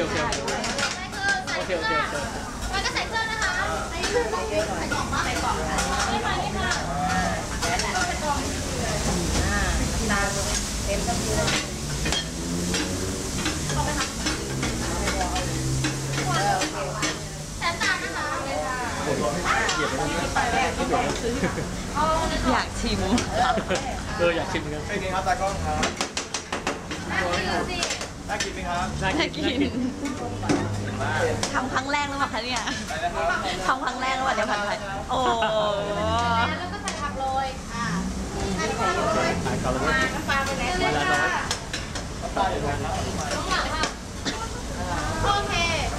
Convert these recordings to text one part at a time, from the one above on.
โอเคโอเคใส่โอเครื่องโอเคโอเคมันก็ใส่เครื่องนะคะใส่เครื่องใส่กล่องมาใส่กล่องนี่ค่ะนี่ค่ะตาเต็มกระปุกแสนตานะคะอยากชิม เอออยากชิมเหมือนกันเป็นไงครับตากล้องครับน่ากินสิ น่ากินไหมครับน่าน่ากิกินนทำครั้งแรกหรือเปล่าคะเนี่ยไปนะครับทำครั้งแรกหรือเปล่าเดี๋ยวผัดไทยโอ้แล้วก็ใส่ผักโรยอ่าใส่ผักโรยถ่ายเขาเลยมาน้ำปลาไปไหนเลยค่ะปลาอยู่แล้วข้างหลังค่ะโอเค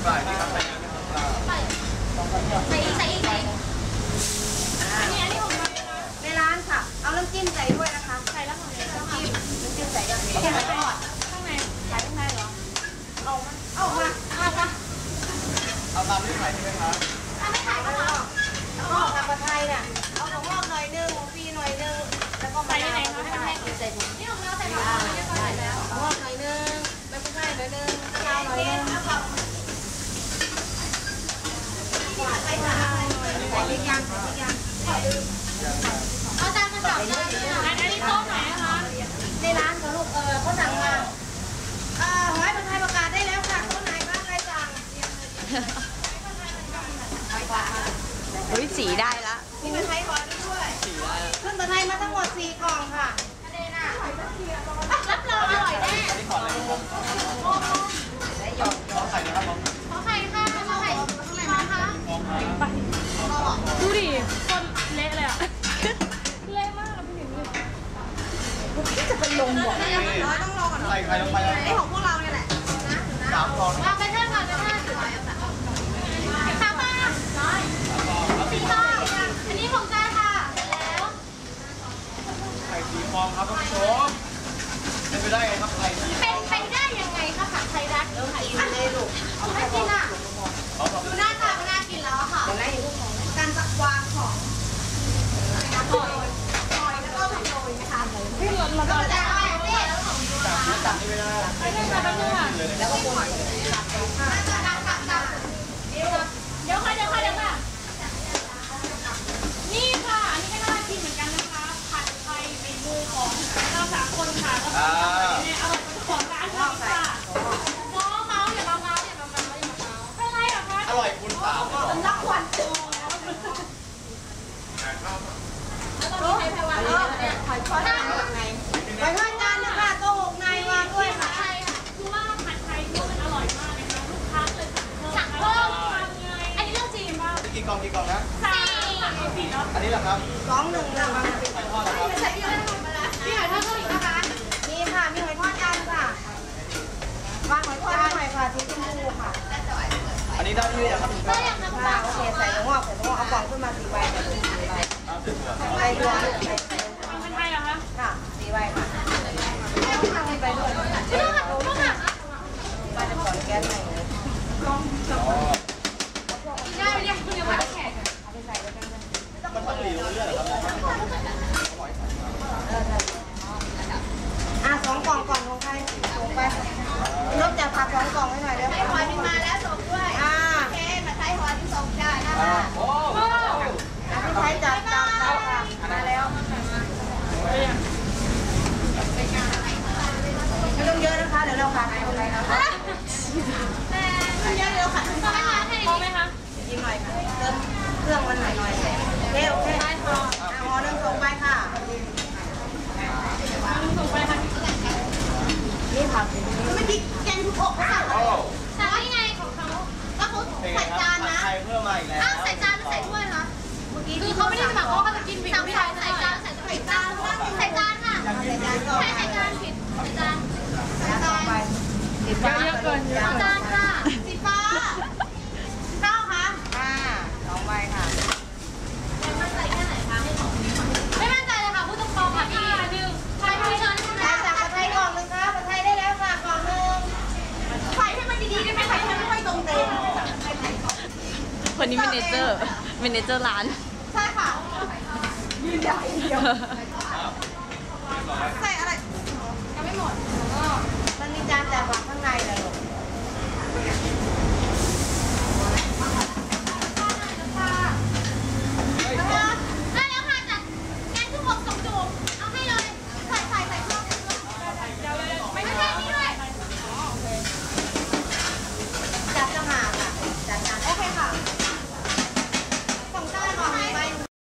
ปลาที่ครับไปงานนะครับปลา ใส่ใส่อีกใส่อีกใส่อีกอันนี้อันนี้ของเรานะคะ ในร้านค่ะ เอาน้ำจิ้มใส่ด้วยนะคะ ใส่แล้วของเราแล้วค่ะ น้ำจิ้มใส่ยังไง ใส่ไปก่อนข้างใน ใส่ข้างในเหรอ เอามาเอามาเอามา เอาตามที่ขายใช่ไหมครับ ถ้าไม่ขายก็เอา แล้วก็ผักกระไทยเนี่ยเอาของงอกหน่อยนึงของฟรีหน่อยนึง แล้วก็มะนาวไม่ใส่ใส่ถุง นี่ของเราใส่ผักโรยเรียบร้อยแล้ว ของงอกหน่อยนึงไม่ใช่หน่อยนึงมะนาวหน่อยนึงใส่ยัง ใส่ยังเอาจานมาจับได้อันนี้ต๊ะไหนคะในร้านของลูกเออเขาสั่งมาเออหอยผัดไทยประกาศได้แล้วค่ะตัวไหนบ้างใครสั่งอุ้ยสีได้ละมีผัดไทยขอด้วยขึ้นผัดไทยมาทั้งหมดสี่กล่องค่ะ ใส่ไข่ลงไปแล้วไอของพวกเราเนี่ยแหละสามฟองนะวางไปเท่ากั ดไทยฝีมือของเราสามคนะกี่กล่องกี่กล่องนะสามสั่งสี่เนาะอันนี้เหรอครับสองหนึ่งหนึ่งไข่ทอดนะครับใส่เยอะมาแล้วพี่หอยทอดเพิ่มอีกนะคะมีค่ะมีหอยทอดจานค่ะวางหอยทอดหน่อยค่ะสีชมพูค่ะอันนี้ได้ที่ยังครับได้ยังนะคุณค่ะป้าโอเคใส่ถั่วงอกใส่ถั่วงอกเอากล่องขึ้นมาสี่ใบค่ะสี่ใบอ่าเสร็จแล้วใบรวมใส่เป็นไทยเหรอคะค่ะสี่ใบค่ะเอาทางนี้ไปด้วยพี่ต้องหักต้องหักใบจะก่อนแก๊สหน่อยได้ไหมเนี่ยคุณยังไม่ได้แข่ง เอาไปใส่แล้วกันนะ มันต้องหลีลงเรื่อยเหรอครับ เออใช่อะสองกล่องก่อนของใครส่งไปลบจากผักสองกล่องให้หน่อยเร็ว ไอ้หอยมันมาแล้วส่งด้วย อ่า โอเคมาใช้หอยที่ส่งได้นะ อ่า คะ โอ้ อะพี่ใช้จัดจานเตาค่ะมาแล้วไม่ต้องเยอะนะคะ เดี๋ยวเราขาดตรงไหนนะคะแต่เยอะเร็วค่ะคุณป้าให้พอไหมคะยิงหน่อยค่ะเติมเครื่องมันหน่อยหน่อยเร็วแค่อะหอหนึ่งส่งไปค่ะส่งไปค่ะนี่ผักไม่ดิแกงทุกอกเข คนนี้เมนเจอร์เมนเจอร์ร้าน ใช่ค่ะใส่อะไรยังไม่หมดมันมีจานแต่วางข้างในเลย